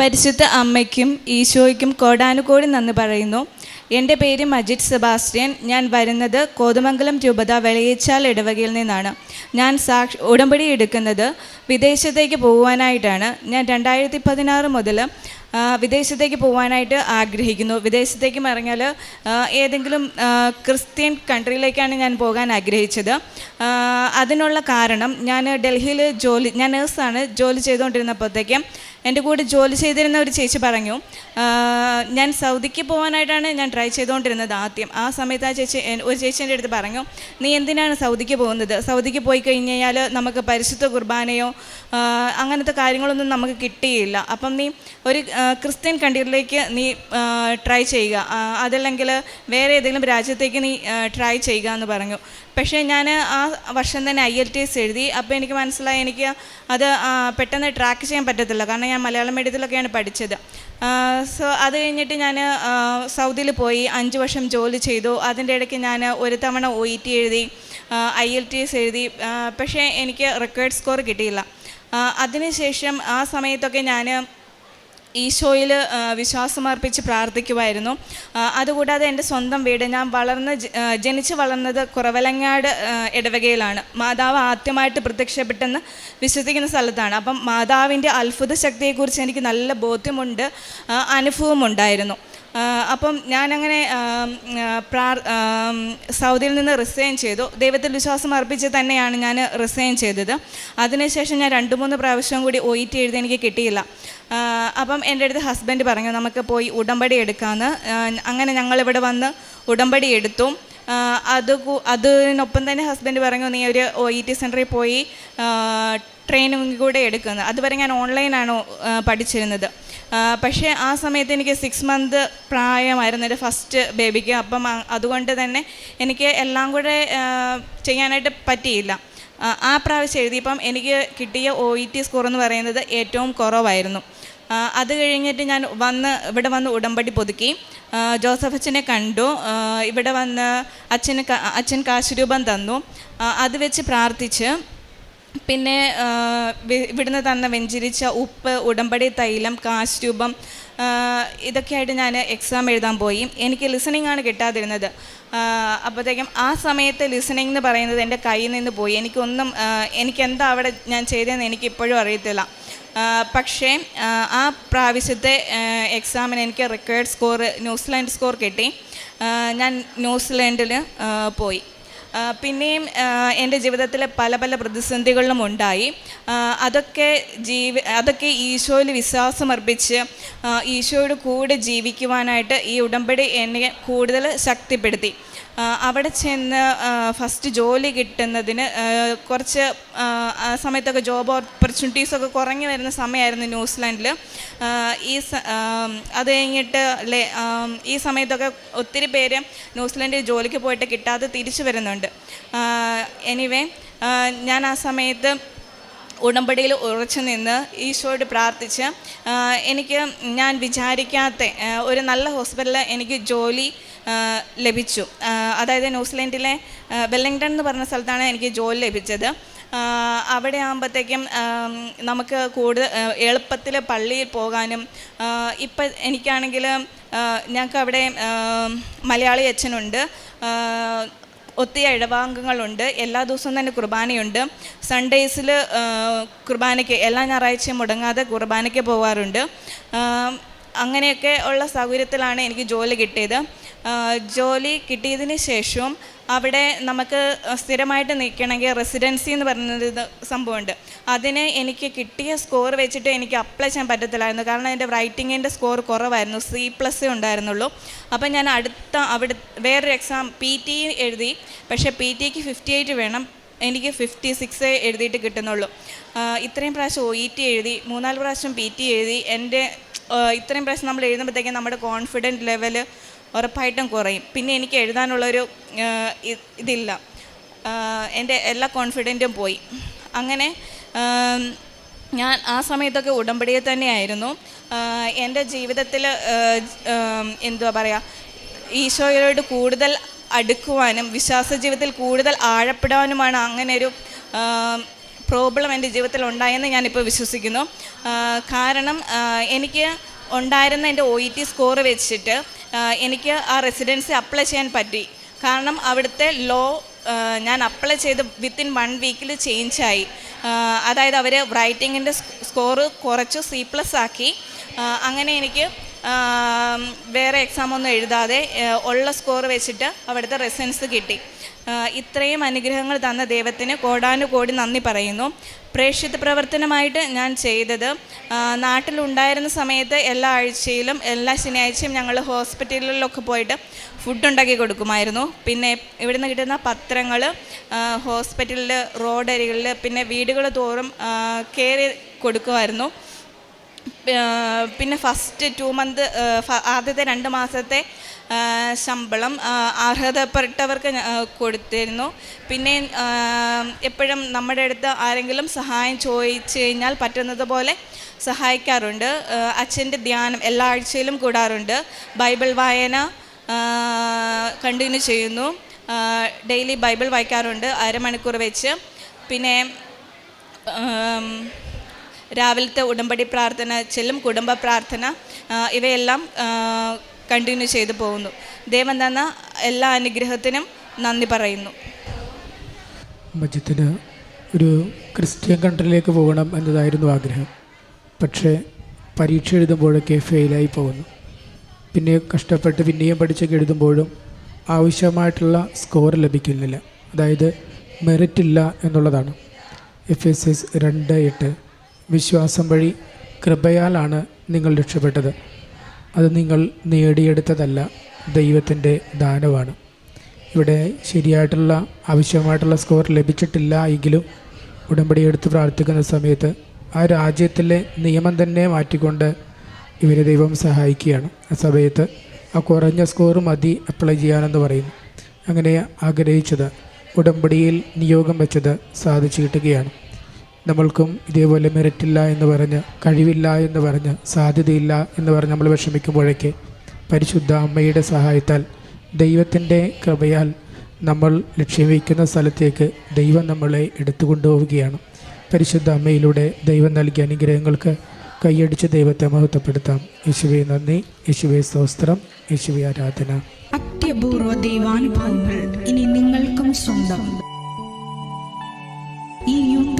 പരിശുദ്ധ അമ്മയ്ക്കും ഈശോയ്ക്കും കോടാനുകോടി നന്ദി പറയുന്നു. എന്റെ പേര് മജിദ് സെബാസ്റ്റ്യൻ. ഞാൻ വരുന്നത് കോതമംഗലം രൂപത വെളയേച്ചാൽ ഇടവകയിൽ നിന്നാണ്. ഞാൻ സാക്ഷി ഉടമ്പടി എടുക്കുന്നത് വിദേശത്തേക്ക് പോകുവാനായിട്ടാണ് ഞാൻ രണ്ടായിരത്തി പതിനാറ് മുതൽ വിദേശത്തേക്ക് പോകാനായിട്ട് ആഗ്രഹിക്കുന്നു. വിദേശത്തേക്ക് പറഞ്ഞാൽ ഏതെങ്കിലും ക്രിസ്ത്യൻ കൺട്രിയിലേക്കാണ് ഞാൻ പോകാൻ ആഗ്രഹിച്ചത്. അതിനുള്ള കാരണം ഞാൻ ഡൽഹിയിൽ ജോലി ഞാൻ നേഴ്സാണ് ജോലി ചെയ്തുകൊണ്ടിരുന്നപ്പോഴത്തേക്കും എന്റെ കൂടെ ജോലി ചെയ്തിരുന്ന ഒരു ചേച്ചി പറഞ്ഞു ഞാൻ സൗദിക്ക് പോകാനായിട്ടാണ് ഞാൻ ട്രൈ ചെയ്തുകൊണ്ടിരുന്നത് ആദ്യം. ആ സമയത്ത് ആ ചേച്ചി ഒരു ചേച്ചി എന്റെ അടുത്ത് പറഞ്ഞു നീ എന്തിനാണ് സൗദിക്ക് പോകുന്നത്? സൗദിക്ക് പോയി കഴിഞ്ഞ് കഴിഞ്ഞാൽ നമുക്ക് പരിശുദ്ധ കുർബാനയോ അങ്ങനത്തെ കാര്യങ്ങളൊന്നും നമുക്ക് കിട്ടിയില്ല. അപ്പം നീ ഒരു ക്രിസ്ത്യൻ കൺട്രിയിലേക്ക് നീ ട്രൈ ചെയ്യുക. അതല്ലെങ്കിൽ വേറെ ഏതെങ്കിലും രാജ്യത്തേക്ക് നീ ട്രൈ ചെയ്യുക എന്ന് പറഞ്ഞു. പക്ഷേ ഞാൻ ആ വർഷം തന്നെ ഐ എൽ ടി എസ് എഴുതി. അപ്പോൾ എനിക്ക് മനസ്സിലായി എനിക്ക് അത് പെട്ടെന്ന് ട്രാക്ക് ചെയ്യാൻ പറ്റത്തില്ല. കാരണം ഞാൻ മലയാളം മീഡിയത്തിലൊക്കെയാണ് പഠിച്ചത്. സോ അത് കഴിഞ്ഞിട്ട് ഞാൻ സൗദിയിൽ പോയി അഞ്ച് വർഷം ജോലി ചെയ്തു. അതിന്റെ ഇടയ്ക്ക് ഞാൻ ഒരു തവണ ഒ ഇ ടി എഴുതി ഐ എൽ ടി എസ് എഴുതി. പക്ഷേ എനിക്ക് റെക്കോർഡ് സ്കോർ കിട്ടിയില്ല. അതിനുശേഷം ആ സമയത്തൊക്കെ ഞാൻ ഈശോയിൽ വിശ്വാസമർപ്പിച്ച് പ്രാർത്ഥിക്കുമായിരുന്നു അതുകൂടാതെ എന്റെ സ്വന്തം വീട് ഞാൻ വളർന്ന് ജനിച്ചു വളർന്നത് കുറവലങ്ങാട് ഇടവകയിലാണ്. മാതാവ് ആദ്യമായിട്ട് പ്രത്യക്ഷപ്പെട്ടെന്ന് വിശ്വസിക്കുന്ന സ്ഥലത്താണ്. അപ്പം മാതാവിന്റെ അത്ഭുത ശക്തിയെക്കുറിച്ച് എനിക്ക് നല്ല ബോധ്യമുണ്ട് അനുഭവം അനുഭവമുണ്ടായിരുന്നു അപ്പം ഞാനങ്ങനെ പ്രാർ സൗദിയിൽ നിന്ന് റിസൈൻ ചെയ്തു. ദൈവത്തിൽ വിശ്വാസം അർപ്പിച്ച് തന്നെയാണ് ഞാൻ റിസൈൻ ചെയ്തത്. അതിനുശേഷം ഞാൻ രണ്ട് മൂന്ന് പ്രാവശ്യം കൂടി ഒ ഇ ടി എഴുതി എനിക്ക് കിട്ടിയില്ല. അപ്പം എന്റെ അടുത്ത് ഹസ്ബൻഡ് പറഞ്ഞു നമുക്ക് പോയി ഉടമ്പടി എടുക്കാമെന്ന് അങ്ങനെ ഞങ്ങളിവിടെ വന്ന് ഉടമ്പടി എടുത്തു. അത് അതിനൊപ്പം തന്നെ ഹസ്ബൻഡ് പറഞ്ഞു നീ ഒരു ഒ ഇ ടി സെന്ററിൽ പോയി ട്രെയിനിങ് കൂടെ എടുക്കുന്നത് അതുവരെ ഞാൻ ഓൺലൈനാണ് പഠിച്ചിരുന്നത്. പക്ഷേ ആ സമയത്ത് എനിക്ക് സിക്സ് മന്ത് പ്രായമായിരുന്നു എന്റെ ഫസ്റ്റ് ബേബിക്ക് അപ്പം അതുകൊണ്ട് തന്നെ എനിക്ക് എല്ലാം കൂടെ ചെയ്യാനായിട്ട് പറ്റിയില്ല. ആ, പ്രാവശ്യം എഴുതിയപ്പം എനിക്ക് കിട്ടിയ ഒ ഇ ടി സ്കോർ എന്ന് പറയുന്നത് ഏറ്റവും കുറവായിരുന്നു. അത് കഴിഞ്ഞിട്ട് ഞാൻ വന്ന് ഇവിടെ വന്ന് ഉടമ്പടി പുതുക്കി. ജോസഫ് അച്ഛനെ കണ്ടു. ഇവിടെ വന്ന് അച്ഛന് അച്ഛൻ അച്ഛൻ കാശുരൂപം തന്നു. അത് വെച്ച് പ്രാർത്ഥിച്ച് പിന്നെ ഇവിടുന്ന് തന്ന വെഞ്ചിരിച്ച ഉപ്പ് ഉടമ്പടി തൈലം കാശ് രൂപം ആ, ഇതൊക്കെയായിട്ട് ഞാൻ എക്സാം എഴുതാൻ പോയി. എനിക്ക് ലിസണിംഗ് ആണ് കിട്ടാതിരുന്നത്. അപ്പോഴത്തേക്കും ആ സമയത്ത് ലിസണിംഗ് എന്ന് പറയുന്നത് എന്റെ കയ്യിൽ നിന്ന് പോയി. എനിക്കൊന്നും എനിക്കെന്താ അവിടെ ഞാൻ ചെയ്തതെന്ന് എനിക്ക് ഇപ്പോഴും അറിയത്തില്ല പക്ഷേ ആ, പ്രാവശ്യത്തെ എക്സാമിന് എനിക്ക് റെക്കേർഡ് സ്കോർ ന്യൂസിലാൻഡ് സ്കോർ കിട്ടി. ഞാൻ ന്യൂസിലാൻഡിൽ പോയി. പിന്നെയും എന്റെ ജീവിതത്തിൽ പല പല പ്രതിസന്ധികളിലും ഉണ്ടായി. അതൊക്കെ ജീവി അതൊക്കെ ഈശോയിൽ വിശ്വാസമർപ്പിച്ച് ഈശോയുടെ കൂടെ ജീവിക്കുവാനായിട്ട് ഈ ഉടമ്പടി എന്നെ കൂടുതൽ ശക്തിപ്പെടുത്തി. അവിടെ ചെന്ന് ഫസ്റ്റ് ജോലി കിട്ടുന്നതിന് കുറച്ച് ആ, സമയത്തൊക്കെ ജോബ് ഓപ്പർച്യൂണിറ്റീസൊക്കെ കുറഞ്ഞു വരുന്ന സമയമായിരുന്നു ന്യൂസിലാൻഡിൽ. ഈ അത് കഴിഞ്ഞിട്ട് ഈ സമയത്തൊക്കെ ഒത്തിരി പേര് ന്യൂസിലാൻഡിൽ ജോലിക്ക് പോയിട്ട് കിട്ടാതെ തിരിച്ചു വരുന്നുണ്ട്. എനിവേ ഞാൻ ആ സമയത്ത് ഉടമ്പടിയിൽ ഉറച്ചു നിന്ന് ഈശോയോട് പ്രാർത്ഥിച്ച് എനിക്ക് ഞാൻ വിചാരിക്കാത്ത ഒരു നല്ല ഹോസ്പിറ്റലിൽ എനിക്ക് ജോലി ലഭിച്ചു. അതായത് ന്യൂസിലൻഡിലെ വെല്ലിങ്ടൺ എന്ന് പറഞ്ഞ സ്ഥലത്താണ് എനിക്ക് ജോലി ലഭിച്ചത്. അവിടെ ആകുമ്പോഴത്തേക്കും നമുക്ക് കൂടുതൽ എളുപ്പത്തിൽ പള്ളിയിൽ പോകാനും ഇപ്പം എനിക്കാണെങ്കിൽ ഞങ്ങൾക്ക് അവിടെ മലയാളി അച്ഛനുണ്ട്. ഒത്തിരി ഇടവാംഗങ്ങളുണ്ട് എല്ലാ ദിവസവും തന്നെ കുർബാനയുണ്ട്. സൺഡേയ്സിൽ കുർബാനയ്ക്ക് എല്ലാ ഞായറാഴ്ചയും മുടങ്ങാതെ കുർബാനയ്ക്ക് പോവാറുണ്ട്. അങ്ങനെയൊക്കെ ഉള്ള സൗകര്യത്തിലാണ് എനിക്ക് ജോലി കിട്ടിയത്. ജോലി കിട്ടിയതിന് ശേഷവും അവിടെ നമുക്ക് സ്ഥിരമായിട്ട് നിൽക്കണമെങ്കിൽ റെസിഡൻസി എന്ന് പറയുന്നത് സംഭവമുണ്ട്. അതിന് എനിക്ക് കിട്ടിയ സ്കോർ വെച്ചിട്ട് എനിക്ക് അപ്ലൈ ചെയ്യാൻ പറ്റത്തില്ലായിരുന്നു. കാരണം എന്റെ റൈറ്റിങ്ങിന്റെ സ്കോർ കുറവായിരുന്നു. സി പ്ലസ് ഉണ്ടായിരുന്നുള്ളൂ. അപ്പം ഞാൻ അടുത്ത അവിടെ വേറൊരു എക്സാം പി ടി എഴുതി. പക്ഷേ പി ടിക്ക് ഫിഫ്റ്റി എയ്റ്റ് വേണം. എനിക്ക് ഫിഫ്റ്റി സിക്സ് എഴുതിയിട്ട് കിട്ടുന്നുള്ളൂ. ഇത്രയും പ്രാവശ്യം ഒ ഇ ടി എഴുതി. മൂന്നാൽ പ്രാവശ്യം പി ടി എഴുതി. എന്റെ ഇത്രയും പ്രാവശ്യം നമ്മൾ എഴുതുമ്പോഴത്തേക്കും നമ്മുടെ കോൺഫിഡന്റ് ലെവൽ ഉറപ്പായിട്ടും കുറയും. പിന്നെ എനിക്ക് എഴുതാനുള്ളൊരു ഇതില്ല. എന്റെ എല്ലാ കോൺഫിഡന്റും പോയി. അങ്ങനെ ഞാൻ ആ സമയത്തൊക്കെ ഉടമ്പടിയിൽ തന്നെയായിരുന്നു. എന്റെ ജീവിതത്തിൽ എന്തുവാ പറയുക ഈശോയോട് കൂടുതൽ അടുക്കുവാനും വിശ്വാസ ജീവിതത്തിൽ കൂടുതൽ ആഴപ്പെടാനുമാണ് അങ്ങനെ ഒരു പ്രോബ്ലം എന്റെ ജീവിതത്തിൽ ഉണ്ടായെന്ന് ഞാനിപ്പോൾ വിശ്വസിക്കുന്നു. കാരണം എനിക്ക് ഉണ്ടായിരുന്ന എന്റെ ഒ ഇ ടി സ്കോർ വെച്ചിട്ട് എനിക്ക് ആ റെസിഡൻസി അപ്ലൈ ചെയ്യാൻ പറ്റി. കാരണം അവിടുത്തെ ലോ ഞാൻ അപ്ലൈ ചെയ്ത് വിത്തിൻ വൺ വീക്കിൽ ചേഞ്ചായി അതായത് അവർ റൈറ്റിങ്ങിന്റെ സ്കോറ് കുറച്ച് സി പ്ലസ് ആക്കി. അങ്ങനെ എനിക്ക് വേറെ എക്സാം ഒന്നും എഴുതാതെ ഉള്ള സ്കോർ വെച്ചിട്ട് അവിടുത്തെ റെസിഡൻസ് കിട്ടി. ഇത്രയും അനുഗ്രഹങ്ങൾ തന്ന ദൈവത്തിന് കോടാനുകോടി നന്ദി പറയുന്നു. പ്രേക്ഷിത പ്രവർത്തനമായിട്ട് ഞാൻ ചെയ്തത്. നാട്ടിലുണ്ടായിരുന്ന സമയത്ത് എല്ലാ ആഴ്ചയിലും എല്ലാ ശനിയാഴ്ചയും ഞങ്ങൾ ഹോസ്പിറ്റലുകളിലൊക്കെ പോയിട്ട് ഫുഡ് ഉണ്ടാക്കി കൊടുക്കുമായിരുന്നു. പിന്നെ ഇവിടുന്ന് കിട്ടുന്ന പത്രങ്ങൾ ഹോസ്പിറ്റലിൽ റോഡരികളിൽ പിന്നെ വീടുകൾ തോറും കയറി കൊടുക്കുമായിരുന്നു. പിന്നെ ഫസ്റ്റ് ടു മന്ത് ആദ്യത്തെ രണ്ട് മാസത്തെ ശമ്പളം അർഹതപ്പെട്ടവർക്ക് കൊടുത്തിരുന്നു. പിന്നെ എപ്പോഴും നമ്മുടെ അടുത്ത് ആരെങ്കിലും സഹായം ചോദിച്ചു കഴിഞ്ഞാൽ പറ്റുന്നത് പോലെ സഹായിക്കാറുണ്ട്. അച്ഛന്റെ ധ്യാനം എല്ലാ ആഴ്ചയിലും കൂടാറുണ്ട്. ബൈബിൾ വായന കണ്ടിന്യൂ ചെയ്യുന്നു. ഡെയിലി ബൈബിൾ വായിക്കാറുണ്ട് അരമണിക്കൂർ വെച്ച്. പിന്നെ രാവിലത്തെ ഉടമ്പടി പ്രാർത്ഥന ചെല്ലും കുടുംബ പ്രാർത്ഥന ഇവയെല്ലാം കണ്ടിന്യൂ ചെയ്തു പോകുന്നു. ദൈവം തന്ന എല്ലാ അനുഗ്രഹത്തിനും നന്ദി പറയുന്നു. മജിത്തിന് ഒരു ക്രിസ്ത്യൻ കൺട്രിയിലേക്ക് പോകണം എന്നതായിരുന്നു ആഗ്രഹം. പക്ഷേ പരീക്ഷ എഴുതുമ്പോഴൊക്കെ ഫെയിലായി പോകുന്നു. പിന്നെ കഷ്ടപ്പെട്ട് പിന്നെയും പഠിച്ചൊക്കെ എഴുതുമ്പോഴും ആവശ്യമായിട്ടുള്ള സ്കോർ ലഭിക്കുന്നില്ല. അതായത് മെറിറ്റ് ഇല്ല എന്നുള്ളതാണ്. എഫ് എസ് എസ് രണ്ട് എട്ട്. വിശ്വാസം വഴി കൃപയാലാണ് നിങ്ങൾ രക്ഷപ്പെട്ടത്. അത് നിങ്ങൾ നേടിയെടുത്തതല്ല ദൈവത്തിന്റെ ദാനമാണ്. ഇവിടെ ശരിയായിട്ടുള്ള ആവശ്യമായിട്ടുള്ള സ്കോർ ലഭിച്ചിട്ടില്ല എങ്കിലും ഉടമ്പടി എടുത്ത് പ്രാർത്ഥിക്കുന്ന സമയത്ത് ആ രാജ്യത്തിലെ നിയമം തന്നെ മാറ്റിക്കൊണ്ട് ഇവരെ ദൈവം സഹായിക്കുകയാണ്. ആ സമയത്ത് ആ കുറഞ്ഞ സ്കോർ മതി അപ്ലൈ ചെയ്യാനെന്ന് പറയുന്നു. അങ്ങനെ ആഗ്രഹിച്ചത് ഉടമ്പടിയിൽ നിയോഗം വെച്ചത് സാധിച്ചു കിട്ടുകയാണ് നമ്മൾക്കും ഇതേപോലെ മെറിറ്റില്ല എന്ന് പറഞ്ഞ് കഴിവില്ല എന്ന് പറഞ്ഞ് സാധ്യതയില്ല എന്ന് പറഞ്ഞ് നമ്മൾ വിഷമിക്കുമ്പോഴേക്ക് പരിശുദ്ധ അമ്മയുടെ സഹായത്താൽ ദൈവത്തിന്റെ കൃപയാൽ നമ്മൾ ലക്ഷ്യം വയ്ക്കുന്ന സ്ഥലത്തേക്ക് ദൈവം നമ്മളെ എടുത്തു എടുത്തുകൊണ്ടുപോവുകയാണ്. പരിശുദ്ധ അമ്മയിലൂടെ ദൈവം നൽകിയ അനുഗ്രഹങ്ങൾക്ക് കൈയടിച്ച് ദൈവത്തെ മഹത്വപ്പെടുത്താം. യേശുവെ നന്ദി. യേശുവെ സ്തോത്രം. യേശുവെ ആരാധന. അത്യപൂർവ ദൈവാനുഭവങ്ങൾ ഇനി നിങ്ങൾക്കും സ്വന്തം. ഈ യൂട്യൂബ്